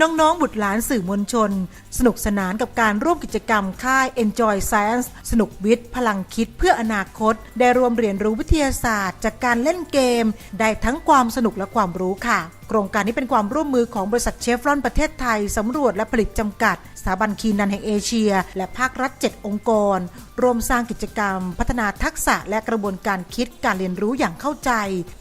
น้องๆ บุตรหลานสื่อมวลชน สนุกสนานกับการร่วมกิจกรรมค่าย Enjoy Science สนุกวิทย์ พลังคิดเพื่ออนาคต ได้รวมเรียนรู้วิทยาศาสตร์ จากการเล่นเกม ได้ทั้งความสนุกและความรู้ค่ะ โครงการนี้เป็นความร่วมมือของบริษัทเชฟรอนประเทศไทยสำรวจและผลิตจำกัด สถาบันคีนันแห่งเอเชีย และภาครัฐ 7 องค์กร ร่วมสร้างกิจกรรม พัฒนาทักษะและกระบวนการคิดการเรียนรู้อย่างเข้าใจ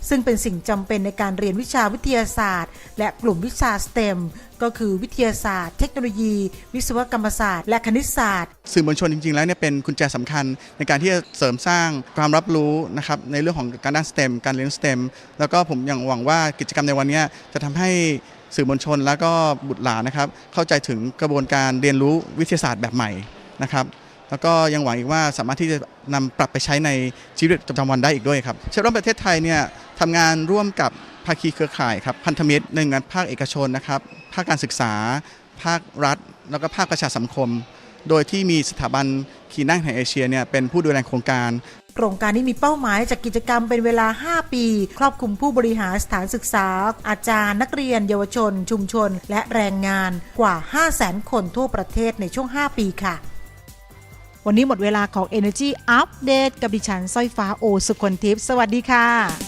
ซึ่งเป็นสิ่งจำเป็นในการเรียนวิชาวิทยาศาสตร์ และกลุ่มวิชา STEM ก็คือวิทยาศาสตร์ เทคโนโลยี วิศวกรรมศาสตร์ และคณิตศาสตร์ สื่อมวลชนจริง ๆ แล้วเนี่ยเป็นกุญแจสำคัญในการที่จะเสริมสร้างความรับรู้นะครับในเรื่องของการด้าน STEM การเรียน STEM แล้วก็ผมยังหวังว่ากิจกรรมในวันเนี้ยจะทำให้สื่อมวลชนแล้วก็บุตรหลานนะครับ เข้าใจถึงกระบวนการเรียนรู้วิทยาศาสตร์แบบใหม่นะครับ แล้วก็ยังหวังอีกว่าสามารถที่จะนำปรับไปใช้ในชีวิตประจำวันได้อีกด้วยครับเชฟรอนประเทศไทยเนี่ยทำงานร่วมกับภาคีเครือข่ายครับพันธมิตรในงานภาคเอกชนนะครับ ภาคการศึกษา ภาครัฐ แล้วก็ภาคประชาสังคมโดยที่มีสถาบันคีนั่งแห่งเอเชียเนี่ยเป็นผู้ดูแลโครงการโครงการนี้มีเป้าหมายจากกิจกรรมเป็นเวลา 5 ปี ครอบคลุมผู้บริหารสถานศึกษา อาจารย์นักเรียน เยาวชน ชุมชน และแรงงานกว่า 500,000 คนทั่วประเทศในช่วง 5 ปีค่ะ วันนี้หมดเวลาของ Energy Update กับดิฉันสร้อยฟ้าโอสุคนทิพย์สวัสดีค่ะ